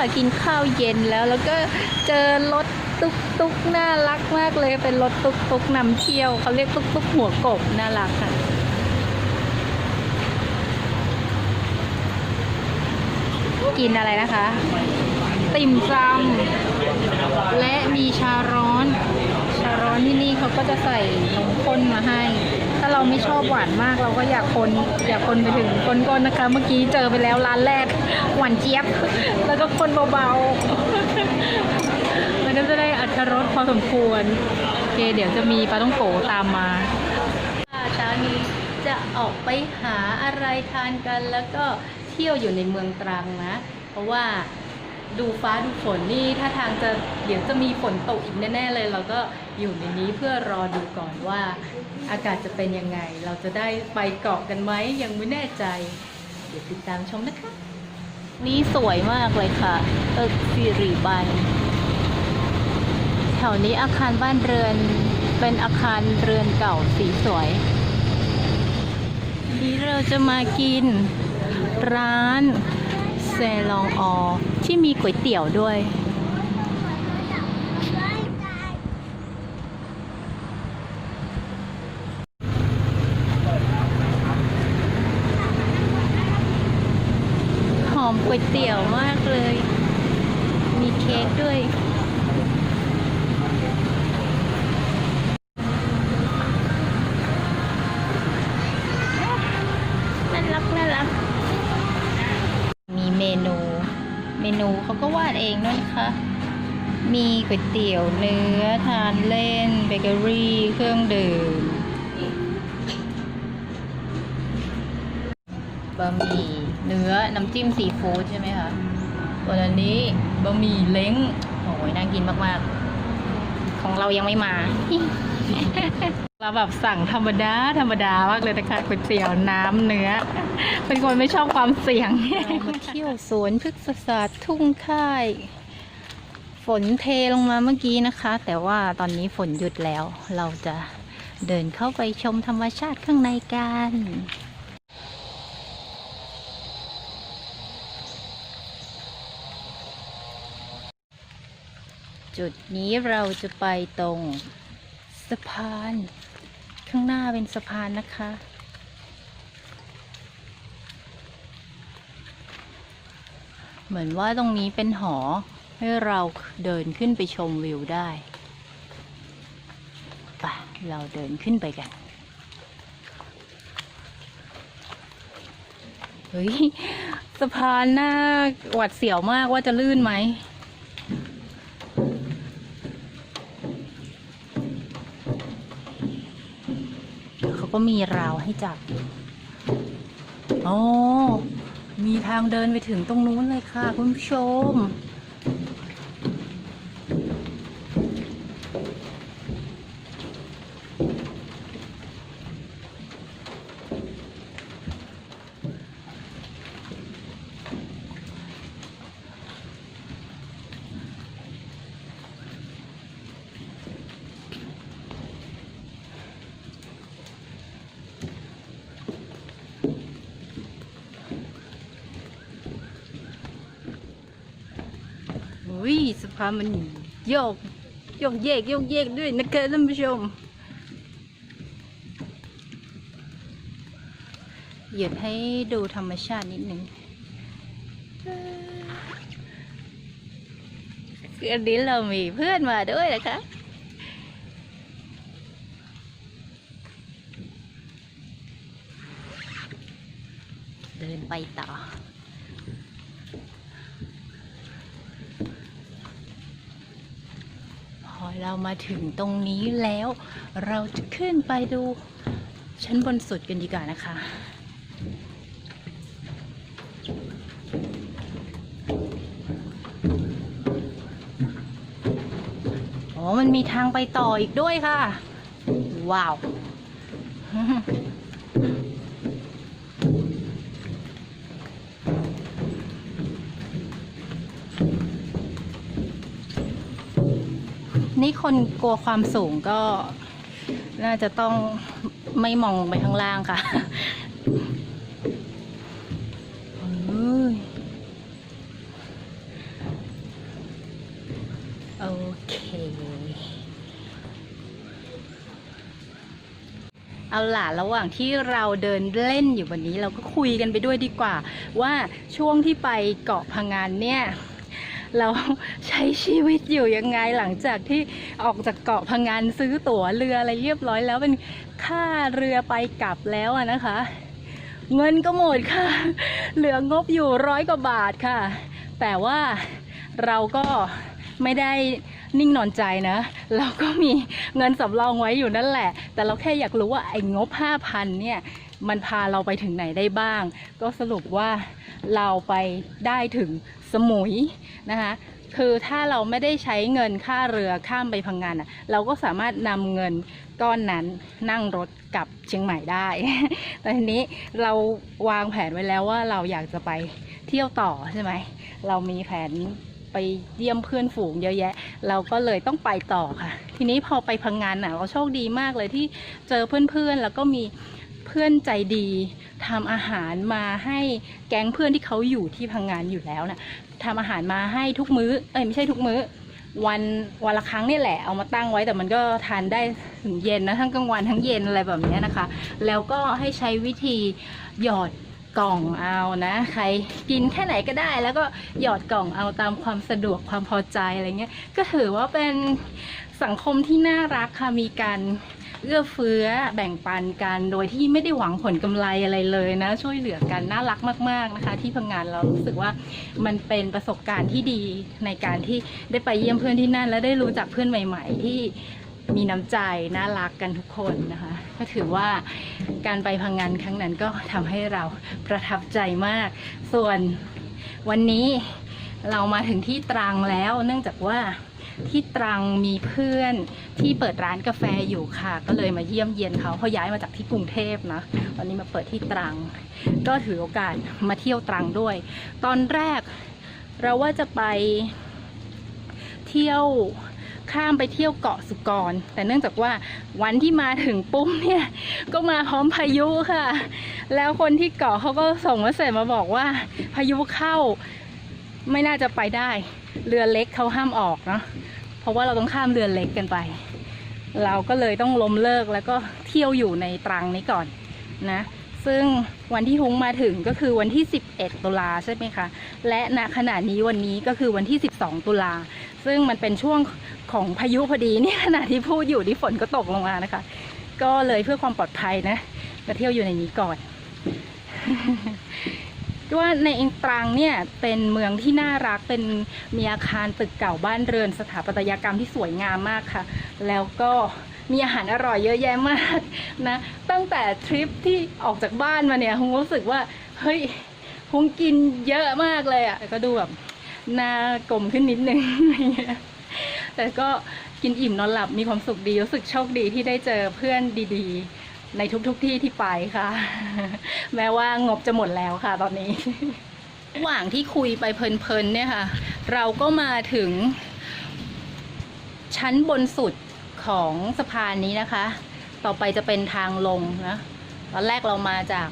ค่ะกินข้าวเย็นแล้ว แล้วก็เจอรถตุ๊กตุ๊กน่ารักมากเลย เป็นรถตุ๊กตุ๊กนำเที่ยวเขาเรียกตุ๊กตุ๊กหัวกบน่ารักค่ะกินอะไรนะคะ ติ่มซำและมีชาร้อน ชาร้อนที่นี่เขาก็จะใส่นมข้นมาให้ ถ้าเราไม่ชอบหวานมากเราก็อยากคนอยากคนไปถึงก้นๆนะคะ เมื่อกี้เจอไปแล้วร้านแรกหวานเจี๊ยบ แล้วก็คนเบาๆมันก็จะได้อัตรสพอสมควรโอเคเดี๋ยวจะมีปลาต้องโกตามมาเช้านี้จะออกไปหาอะไรทานกันแล้วก็เที่ยวอยู่ในเมืองตรังนะ เพราะว่าดูฟ้าดูฝนนี่ถ้าทางจะเดี๋ยวจะมีฝนตกอีกแน่ ๆ เลย เราก็อยู่ในนี้เพื่อรอดูก่อนว่า อากาศจะเป็นยังไง เราจะได้ไปเกาะกันไหมยังไม่แน่ใจ เดี๋ยวติดตามชมนะคะ นี่สวยมากเลยค่ะตึกสิริบันแถวนี้อาคารบ้านเรือนเป็นอาคารเรือนเก่าสีสวยนนี้เราจะมากินร้านเซลองออที่มีก๋วยเตี๋ยวด้วย ก๋วยเตี๋ยวมากเลย มีเค้กด้วยน่ารักน่ารัก มีเมนู เมนูเขาก็วาดเองด้วยนะคะมีก๋วยเตี๋ยวเนื้อทานเล่นเบเกอรี่ เครื่องดื่ม บะหมี่เนื้อน้ำจิ้มซีฟู้ดใช่ไหมคะส่วนอันนี้บะหมี่เล้งโอ้ยน่ากินมากๆ ของเรายังไม่มา เราแบบสั่งธรรมดาธรรมดามากเลยนะคะก๋วยเตี๋ยวน้ำเนื้อ เป็นคนไม่ชอบความเสี่ยงมาเที่ยวสวนพฤกษศาสตร์ทุ่งค่าย ฝนเทลงมาเมื่อกี้นะคะ แต่ว่าตอนนี้ฝนหยุดแล้วเราจะเดินเข้าไปชมธรรมชาติข้างในกัน จุดนี้เราจะไปตรงสะพาน ข้างหน้าเป็นสะพานนะคะ เหมือนว่าตรงนี้เป็นหอ ให้เราเดินขึ้นไปชมวิวได้ไปเราเดินขึ้นไปกัน เฮ้ย สะพานหน้าหวัดเสียวมากว่าจะลื่นไหม เขา ก็มีราวให้จับอ๋อมีทางเดินไปถึงตรงนู้นเลยค่ะ คุณผู้ชมามันโยกโยกเยกโยกเยกด้วยนะคะท่านผู้ชม หยุดให้ดูธรรมชาตินิดนึงคืออันนี้เรามีเพื่อนมาด้วยนะคะเดินไปต่อ พอ เรามาถึงตรงนี้แล้ว เราจะขึ้นไปดูชั้นบนสุดกันดีกว่านะคะ อ๋อ มันมีทางไปต่ออีกด้วยค่ะ ว้าว นี่คนกลัวความสูงก็น่าจะต้องไม่มองลงไปข้างล่างค่ะโอเค เอาล่ะระหว่างที่เราเดินเล่นอยู่วันนี้เราก็คุยกันไปด้วยดีกว่า ว่าช่วงที่ไปเกาะพังงานเนี่ย เราใช้ชีวิตอยู่ยังไงหลังจากที่ออกจากเกาะพังงานซื้อตั๋วเรืออะไรเรียบร้อยแล้วเป็นค่าเรือไปกลับแล้วอะนะคะ เงินก็หมดค่ะ เหลืองบอยู่ร้อยกว่าบาทค่ะ แต่ว่าเราก็ไม่ได้นิ่งนอนใจนะ เราก็มีเงินสำรองไว้อยู่นั่นแหละ แต่เราแค่อยากรู้ว่าไอ้งบ 5,000 เนี่ย มันพาเราไปถึงไหนได้บ้าง ก็สรุปว่าเราไปได้ถึง สมุยนะคะคือถ้าเราไม่ได้ใช้เงินค่าเรือข้ามไปพังงานอะเราก็สามารถนำเงินก้อนนั้นนั่งรถกลับเชียงใหม่ได้ แต่ทีนี้เราวางแผนไว้แล้วว่าเราอยากจะไปเที่ยวต่อใช่ไหม เรามีแผนไปเยี่ยมเพื่อนฝูงเยอะแยะ เราก็เลยต้องไปต่อค่ะ ทีนี้พอไปพังงานน่ะเราโชคดีมากเลยที่เจอเพื่อนๆ แล้วก็มี เพื่อนใจดีทำอาหารมาให้แก๊งเพื่อนที่เขาอยู่ที่พังงานอยู่แล้วน่ะทำอาหารมาให้ทุกมื้อ เอ้ยไม่ใช่ทุกมื้อ วันวันละครั้งนี่แหละเอามาตั้งไว้แต่มันก็ทานได้ถึงเย็นนะทั้งกลางวันทั้งเย็นอะไรแบบนี้นะคะ แล้วก็ให้ใช้วิธีหยอดกล่องเอานะ ใครกินแค่ไหนก็ได้ แล้วก็หยอดกล่องเอาตามความสะดวกความพอใจอะไรเงี้ยก็ถือว่าเป็นสังคมที่น่ารักค่ะมีการ เอื้อเฟื้อแบ่งปันกัน โดยที่ไม่ได้หวังผลกำไรอะไรเลยนะ ช่วยเหลือกันน่ารักมาก ๆนะคะ ที่พังงานเรารู้สึกว่ามันเป็นประสบการณ์ที่ดีในการที่ได้ไปเยี่ยมเพื่อนที่นั่น และได้รู้จักเพื่อนใหม่ ๆ ที่มีน้ำใจน่ารักกันทุกคนนะคะ ก็ถือว่าการไปพังงานครั้งนั้นก็ทำให้เราประทับใจมาก ส่วนวันนี้เรามาถึงที่ตรังแล้ว เนื่องจากว่า ที่ตรังมีเพื่อนที่เปิดร้านกาแฟอยู่ค่ะ ก็เลยมาเยี่ยมเยียนเขาเขาย้ายมาจากที่กรุงเทพนะวันนี้มาเปิดที่ตรัง ก็ถือโอกาสมาเที่ยวตรังด้วย ตอนแรกเราว่าจะไปเที่ยวข้ามไปเที่ยวเกาะสุกร แต่เนื่องจากว่าวันที่มาถึงปุ๊บเนี่ยก็มาพร้อมพายุค่ะ แล้วคนที่เกาะเขาก็ส่งมาเสร็จมาบอกว่าพายุเข้า ไม่น่าจะไปได้ เรือเล็กเขาห้ามออกเนาะเพราะว่าเราต้องข้ามเรือเล็กกันไป เราก็เลยต้องล้มเลิกแล้วก็เที่ยวอยู่ในตรังนี้ก่อนนะ ซึ่งวันที่ฮุ้งมาถึงก็คือวันที่ 11 ตุลาใช่ไหมคะ และณขณะนี้วันนี้ก็คือวันที่ 12 ตุลา ซึ่งมันเป็นช่วงของพายุพอดีเนี่ยขณะที่พูดอยู่ที่ฝนก็ตกลงมานะคะ ก็เลยเพื่อความปลอดภัยนะมาเที่ยวอยู่ในนี้ก่อน ว่าในเองตรังเนี่ยเป็นเมืองที่น่ารักเป็นมีอาคารตึกเก่าบ้านเรือนสถาปัตยกรรมที่สวยงามมากค่ะ แล้วก็มีอาหารอร่อยเยอะแยะมากนะตั้งแต่ทริปที่ออกจากบ้านมาเนี่ยคงรู้สึกว่าเฮ้ยคงกินเยอะมากเลยอะ่ะก็ดูแบบหน้ากลมขึ้นนิดนึงแต่ก็กินอิ่มนอนหลับมีความสุขดีรู้สึกโชคดีที่ได้เจอเพื่อนดีๆ ในทุกๆทที่ที่ไปค่ะ แม้ว่างบจะหมดแล้วค่ะตอนนี้ ระหว่างที่คุยไปเพลินๆเนี่ยค่ะ เราก็มาถึง ชั้นบนสุดของสะพานนี้นะคะ ต่อไปจะเป็นทางลงนะ ตอนแรกเรามาจาก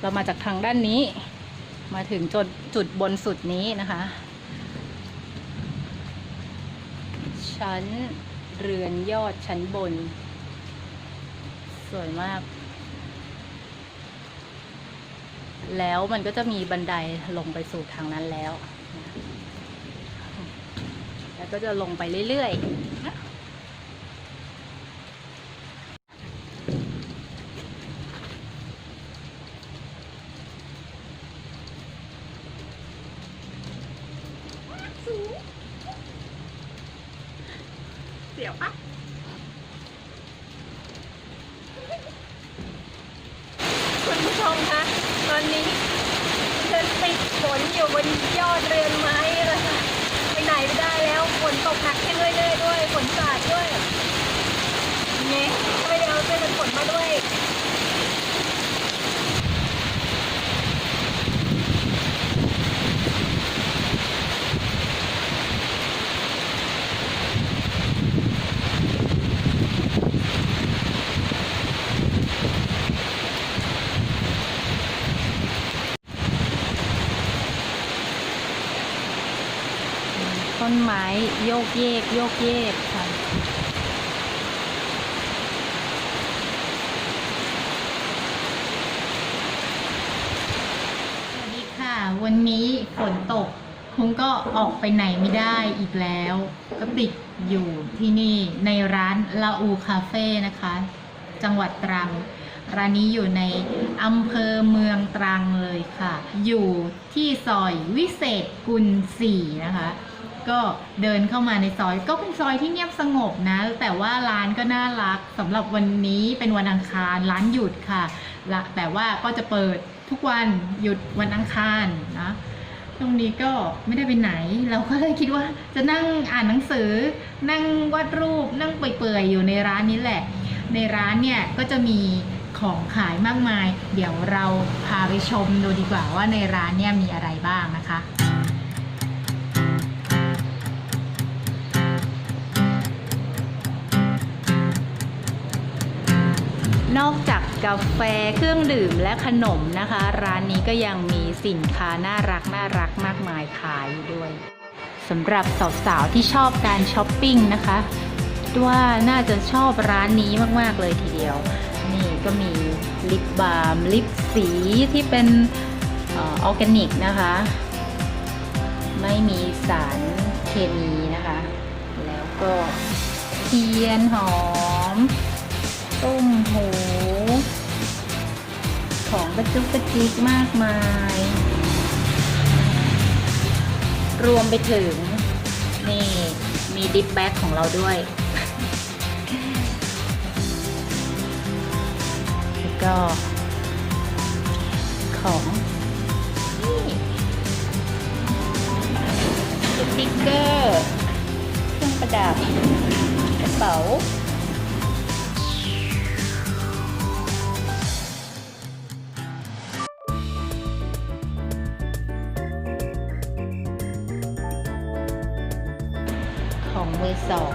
เรามาจากทางด้านนี้ มาถึงจนจุดบนสุดนี้นะคะ ชั้นเรือนยอดชั้นบน สวยมาก แล้วมันก็จะมีบันไดลงไปสู่ทางนั้นแล้ว แล้วก็จะลงไปเรื่อยๆนะ นอยู่บนยอดเรือนไม้เลยค่ะไปไหนไม่ได้แล้วฝนตกหนักขึ้นเรื่อยๆด้วยฝนสาดด้วยเนี่ยไม่ได้เอาเสื้อกันฝนมาด้วย ต้นไม้โยกเยกโยกเยกค่ะสวัสดีค่ะ วันนี้ฝนตกคงก็ออกไปไหนไม่ได้อีกแล้ว ก็ติดอยู่ที่นี่ในร้านลาอูคาเฟ่นะคะ จังหวัดตรัง ร้านนี้อยู่ในอำเภอเมืองตรังเลยค่ะ อยู่ที่ซอยวิเศษกุลสี่นะคะ ก็เดินเข้ามาในซอยก็เป็นซอยที่เงียบสงบนะ แต่ว่าร้านก็น่ารักสำหรับวันนี้เป็นวันอังคารร้านหยุดค่ะละแต่ว่าก็จะเปิดทุกวันหยุดวันอังคารนะตรงนี้ก็ไม่ได้ไปไหน เราก็เลยคิดว่าจะนั่งอ่านหนังสือ นั่งวาดรูปนั่งเปื่อยๆอยู่ในร้านนี้แหละ ในร้านเนี่ยก็จะมีของขายมากมาย เดี๋ยวเราพาไปชมดูดีกว่าว่าในร้านเนี่ยมีอะไรบ้างนะคะ นอกจากกาแฟเครื่องดื่มและขนมนะคะ ร้านนี้ก็ยังมีสินค้าน่ารักน่ารักมากมายขายอยู่ด้วยสำหรับสาวๆที่ชอบการช้อปปิ้งนะคะว่าน่าจะชอบร้านนี้มากๆเลยทีเดียว นี่ก็มีลิปบาล์มลิปสีที่เป็นออร์แกนิกนะคะ ไม่มีสารเคมีนะคะ แล้วก็เทียนหอม ต้มหูของกระจุกกระจิกมากมาย รวมไปถึง นี่มีดิปแบ็กของเราด้วย แล้วก็ ของนี่สติ๊กเกอร์ เครื่องประดับกระเป๋า มือสอง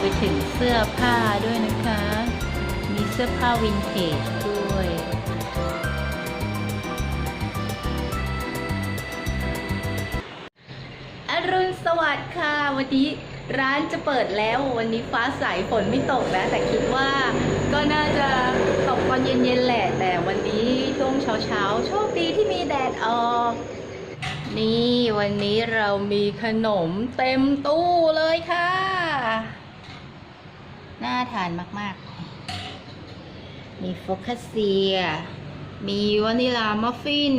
ไปถึงเสื้อผ้าด้วยนะคะ มีเสื้อผ้าวินเทจ รุณสวัสดิ์ค่ะ วันนี้ร้านจะเปิดแล้ววันนี้ฟ้าใสฝนไม่ตกแล้วแต่คิดว่าก็น่าจะตกตอนเย็นๆแหละ แต่วันนี้ช่วงเช้าๆ โชคดีที่มีแดดออก นี่วันนี้เรามีขนมเต็มตู้เลยค่ะ น่าทานมากๆ มีโฟคัสเซีย มีวานิลามัฟฟิน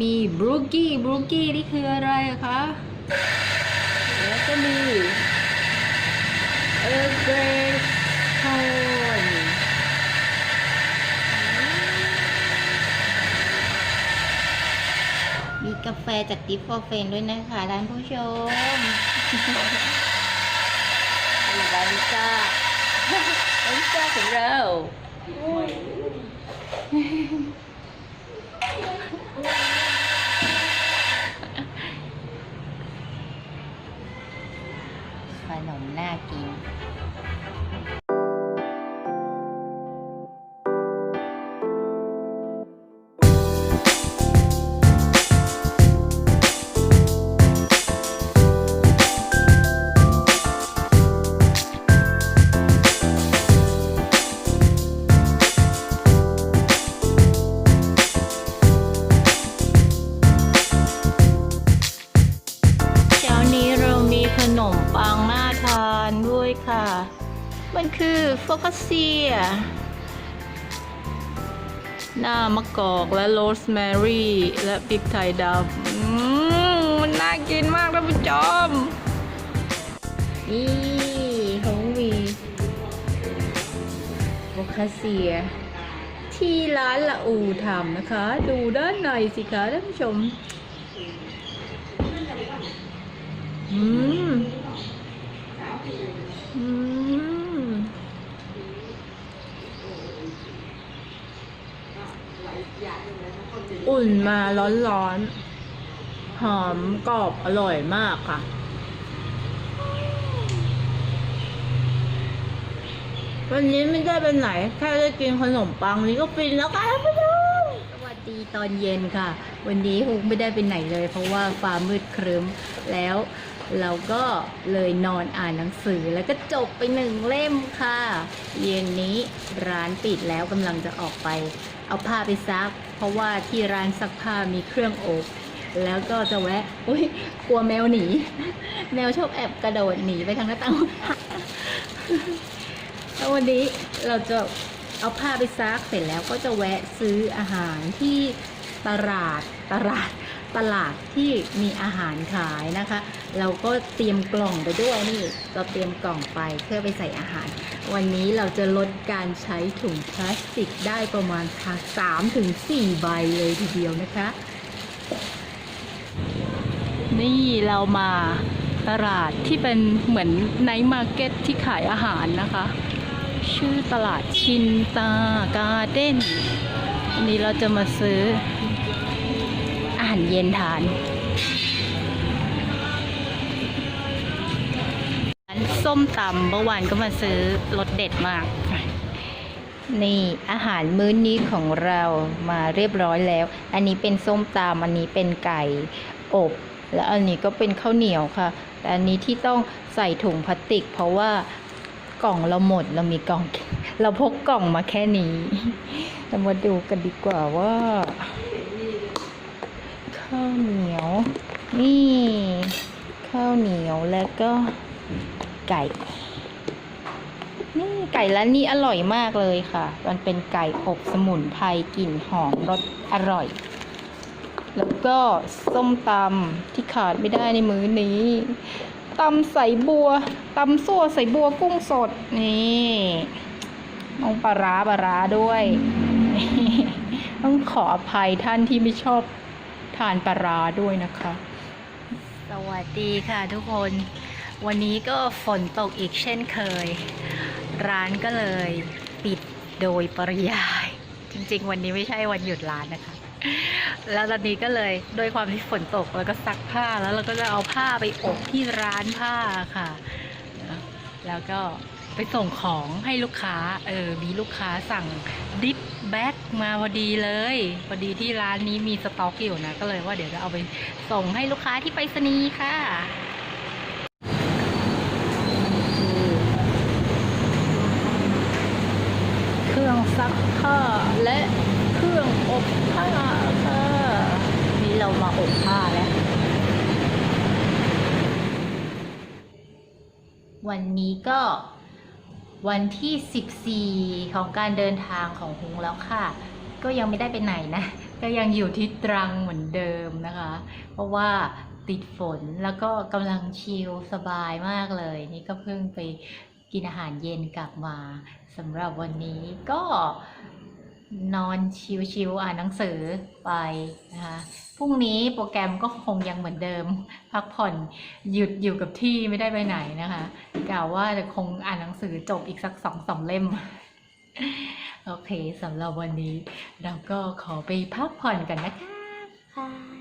มีบรูกี้บรูกี้นี่คืออะไรคะ แล้วก็มีเออร์เกรสโคนมีกาแฟจากดิฟฟอร์เฟนด้วยนะคะท่านผู้ชมนี่บาริจ้าบาริจ้าของเราขน มะกอกและโรสแมรี่ และพริกไทยดำอืมมันน่ากินมากท่านผู้ชมนี่เขามีโบคาเซีย ที่ร้านละอูทำนะคะ ดูด้านในสิคะท่านผู้ชม อืม อุ่นมาร้อนๆ หอมกรอบอร่อยมากค่ะ วันนี้ไม่ได้ไปไหน แค่ได้กินขนมปังนี้ก็ฟินแล้วค่ะท่านผู้ชมสวัสดีตอนเย็นค่ะ วันนี้ฮุกไม่ได้ไปไหนเลย เพราะว่าฟ้ามืดครึ้มแล้ว เราก็เลยนอนอ่านหนังสือแล้วก็จบไปหนึ่งเล่มค่ะ เย็นนี้ร้านปิดแล้วกำลังจะออกไป เอาผ้าไปซัก เพราะว่าที่ร้านซักผ้ามีเครื่องอบแล้วก็จะแวะอุ้ยกลัวแมวหนี แมวชอบแอบกระโดดหนีไปทางหน้าต่างแล้ววันนี้เราจะเอาผ้าไปซักเสร็จแล้วก็จะแวะซื้ออาหารที่ตลาดตลาด ตลาดที่มีอาหารขายนะคะ เราก็เตรียมกล่องไปด้วยนี่เราเตรียมกล่องไปเพื่อไปใส่อาหาร วันนี้เราจะลดการใช้ถุงพลาสติกได้ประมาณสามถึงสี่ใบเลยทีเดียวนะคะ นี่เรามาตลาดที่เป็นเหมือนไนท์มาร์เก็ตที่ขายอาหารนะคะ ชื่อตลาดชินตาการ์เด้นวันนี้เราจะมาซื้ออาหารเย็นทานร้านส้มตำเมื่อวานก็มาซื้อรสเด็ดมาก นี่อาหารมื้อนี้ของเรามาเรียบร้อยแล้ว อันนี้เป็นส้มตำอันนี้เป็นไก่อบ และอันนี้ก็เป็นข้าวเหนียวค่ะ แต่อันนี้ที่ต้องใส่ถุงพลาสติก เพราะว่ากล่องเราหมดเรามีกล่อง เราพกกล่องมาแค่นี้ เรามาดูกันดีกว่าว่า ข้าวเหนียว นี่ ข้าวเหนียวแล้วก็ไก่ นี่ไก่ร้านนี้อร่อยมากเลยค่ะ มันเป็นไก่อบสมุนไพรกลิ่นหอมรสอร่อย แล้วก็ส้มตำที่ขาดไม่ได้ในมื้อนี้ตำใส่บัวตำซั่วใส่บัวกุ้งสดนี่ต้องปลาร้าปลาร้าด้วย ต้องขออภัยท่านที่ไม่ชอบ ทานปลาร้าด้วยนะคะ สวัสดีค่ะทุกคน วันนี้ก็ฝนตกอีกเช่นเคย ร้านก็เลยปิดโดยปริยาย จริง ๆ วันนี้ไม่ใช่วันหยุดร้านนะคะ แล้วตอนนี้ก็เลยโดยความที่ฝนตกแล้วก็ซักผ้าแล้วเราก็จะเอาผ้าไปอบที่ร้านผ้าค่ะ แล้วก็ ไปส่งของให้ลูกค้า เออ มีลูกค้าสั่งดิปแบ็กมาพอดีเลย พอดีที่ร้านนี้มีสต็อกอยู่นะ ก็เลยว่าเดี๋ยวจะเอาไปส่งให้ลูกค้าที่ไปรษณีย์ค่ะเครื่องซักผ้าและเครื่องอบผ้าค่ะนี่เรามาอบผ้าแล้ว วันนี้ก็ วันที่ 14 ของการเดินทางของฮุงแล้วค่ะ ก็ยังไม่ได้ไปไหนนะ ก็ยังอยู่ที่ตรังเหมือนเดิมนะคะ เพราะว่าติดฝนแล้วก็กำลังชิลสบายมากเลย นี่ก็เพิ่งไปกินอาหารเย็นกลับมาสำหรับวันนี้ก็ นอนชิวๆอ่านหนังสือไปนะคะพรุ่งนี้โปรแกรมก็คงยังเหมือนเดิม พักผ่อนหยุดอยู่กับที่ไม่ได้ไปไหนนะคะกล่าวว่าจะคงอ่านหนังสือจบอีกสักสองสองเล่ม โอเคสำหรับวันนี้ เราก็ขอไปพักผ่อนกันนะคะ